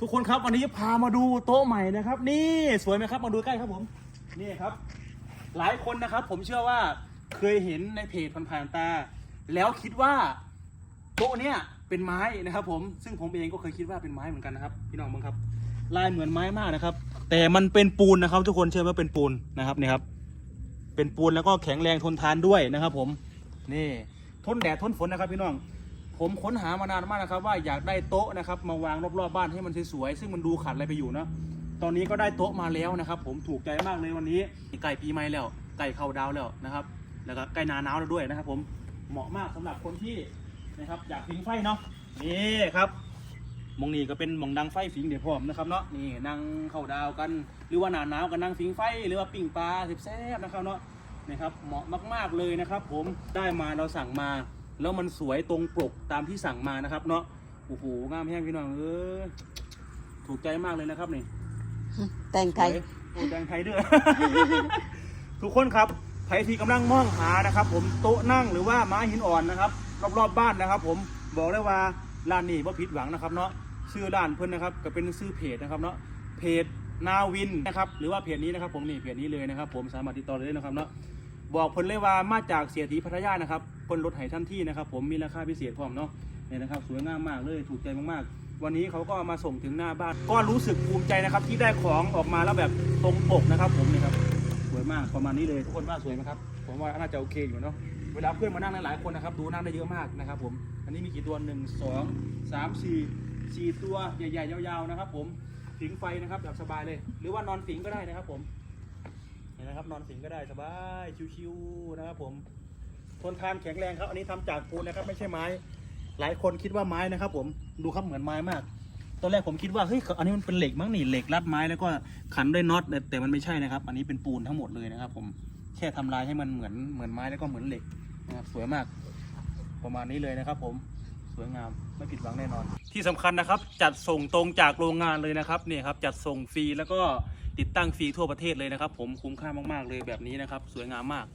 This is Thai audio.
ทุกคนครับวันนี้พามาดูโต๊ะใหม่นะครับ นี่สวยไหมครับมาดูใกล้ครับผมนี่ครับ หลายคนนะครับ ผมเชื่อว่าเคยเห็นในเพจผ่านๆตา แล้วคิดว่าโต๊ะเนี้ยเป็นไม้นะครับ ผมซึ่งผมเองก็เคยคิดว่าเป็นไม้เหมือนกันนะครับ พี่น้องบ้างครับ ลายเหมือนไม้มากนะครับ แต่มันเป็นปูนนะครับ ทุกคนเชื่อว่าเป็นปูนนะครับนี่ครับ เป็นปูนแล้วก็แข็งแรงทนทานด้วยนะครับ ผมนี่ทนแดดทนฝนนะครับ พี่น้อง ผมค้นหามานานมากนะครับ ว่าอยากได้โต๊ะนะครับมาวางรอบๆบบ้านให้มันสวยๆซึ่งมันดูขาดอะไรไปอยู่นะตอนนี้ก็ได้โต๊ะมาแล้วนะครับ ผมถูกใจมากเลยวันนี้ใกล้ปีใหม่แล้วใกล้เข้าดาวแล้วนะครับ แล้วก็ใกล้หนาหนาวแล้วด้วยนะครับ ผมเหมาะมากสำหรับคนที่นะครับอยากฟิงไฟเนาะนี่ครับมองนี่ก็เป็นมองดังไฟฟิงเดี๋ยวพร้อมนะครับเนาะนี่นั่งเข้าดาวกัน หรือว่าหนาหนาวก็นั่งฟิงไฟ หรือว่าปิ้งปลาแซ่บๆนะครับเนาะนะครับเหมาะมากๆเลยนะครับ ผมได้มาเราสั่งมา แล้วมันสวยตรงปกตามที่สั่งมานะครับ เนาะโอ้โหงามแห้งพี่น้องเออถูกใจมากเลยนะครับนี่แต่งไทยสวยโอ้แดงไทยด้วย ทุกคนครับใครที่กำลังมองหานะครับ ผมโต๊ะนั่งหรือว่าไม้หินอ่อนนะครับ รอบๆบ้านนะครับ ผมบอกได้ว่าร้านนี้ว่าผิดหวังนะครับ เนาะชื่อร้านเพิ่นนะครับ ก็เป็นชื่อเพจนะครับเนาะเพจนาวินนะครับหรือว่าเพจนี้นะครับ ผมนี่เพจนี้เลยนะครับ ผมสามารถติดต่อเลยนะครับเนาะบอกเพิ่นเลยว่ามาจากเสียทีพัทยานะครับ เพิ่นลดให้ทันที่นะครับ ผมมีราคาพิเศษพร้อมเนาะเนี่ยนะครับสวยงามมากเลยถูกใจมากๆ วันนี้เขาก็มาส่งถึงหน้าบ้าน ก็รู้สึกภูมิใจนะครับที่ได้ของออกมาแล้วแบบตรงปกนะครับ ผมนี่ครับสวยมากประมาณนี้เลยทุกคนว่าสวยไหมครับผมว่าน่าจะโอเคอยู่เนาะเวลาเพื่อนมานั่งหลายๆคนนะครับดูนั่งได้เยอะมากนะครับผมอันนี้มีกี่ตัวหนึ่งสองสามสี่สี่ตัวใหญ่ๆยาวๆนะครับผมฝิงไฟนะครับแบบสบายเลย หรือว่านอนฝิงก็ได้นะครับผมเห็นนะครับนอนฝิงก็ได้สบายชิวๆนะครับผม ทนทานแข็งแรงครับ อันนี้ทำจากปูนนะครับ ไม่ใช่ไม้ หลายคนคิดว่าไม้นะครับ ผมดูครับเหมือนไม้มาก ตอนแรกผมคิดว่าเฮ้ยอันนี้มันเป็นเหล็กมั้งนี่เหล็กรัดไม้แล้วก็ขันด้วยน็อตแต่แต่มันไม่ใช่นะครับ อันนี้เป็นปูนทั้งหมดเลยนะครับ ผมแค่ทำลายให้มันเหมือนเหมือนไม้แล้วก็เหมือนเหล็กนะครับสวยมาก ประมาณนี้เลยนะครับ ผมสวยงามไม่ผิดหวังแน่นอน ที่สำคัญนะครับ จัดส่งตรงจากโรงงานเลยนะครับนี่ครับจัดส่งฟรีแล้วก็ติดตั้งฟรีทั่วประเทศเลยนะครับ ผมคุ้มค่ามากๆเลยแบบนี้นะครับ สวยงามมาก